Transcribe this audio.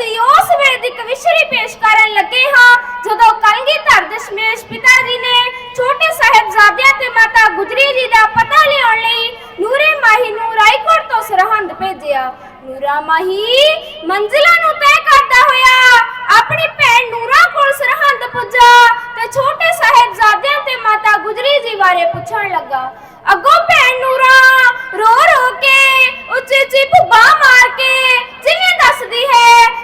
ਅਸੀਂ ਉਸ ਵੇਲੇ ਦੀ ਕਵਿਸ਼ਰੀ ਪੇਸ਼ ਕਰਨ ਲੱਗੇ ਹਾਂ, ਜਦੋਂ ਕਲਗੀਧਰ ਦਸ਼ਮੇਸ਼ ਪਿਤਾ ਜੀ ਨੇ ਛੋਟੇ ਸਾਹਿਬਜ਼ਾਦਿਆਂ ਤੇ ਮਾਤਾ ਗੁਜਰੀ ਜੀ ਦਾ ਪਤਾ ਲਿਆਉਣ ਲਈ ਨੂਰੇ ਮਾਹੀ ਨੂੰ ਰਾਏਕੋਟ ਤੋਂ ਸਰਹੰਦ ਭੇਜਿਆ। ਨੂਰਾ ਮਾਹੀ, ਮੰਜ਼ਿਲਾਂ ਨੂੰ ਤੈਅ ਕਰਦਾ ਹੋਇਆ, ਆਪਣੀ ਭੈਣ ਨੂਰਾ ਕੋਲ ਸਰਹੰਦ ਪੁੱਜਾ ਤੇ ਛੋਟੇ ਸਾਹਿਬਜ਼ਾਦਿਆਂ ਤੇ ਮਾਤਾ ਗੁਜਰੀ ਜੀ ਬਾਰੇ ਪੁੱਛਣ ਲੱਗਾ। ਅੱਗੋਂ ਭੈਣ ਨੂਰਾ ਰੋ ਰੋ ਕੇ ਉੱਚੀ ਉੱਚੀ ਭੁੱਬਾ ਮਾਰ ਕੇ, ਜਿਵੇਂ ਦੱਸਦੀ ਹੈ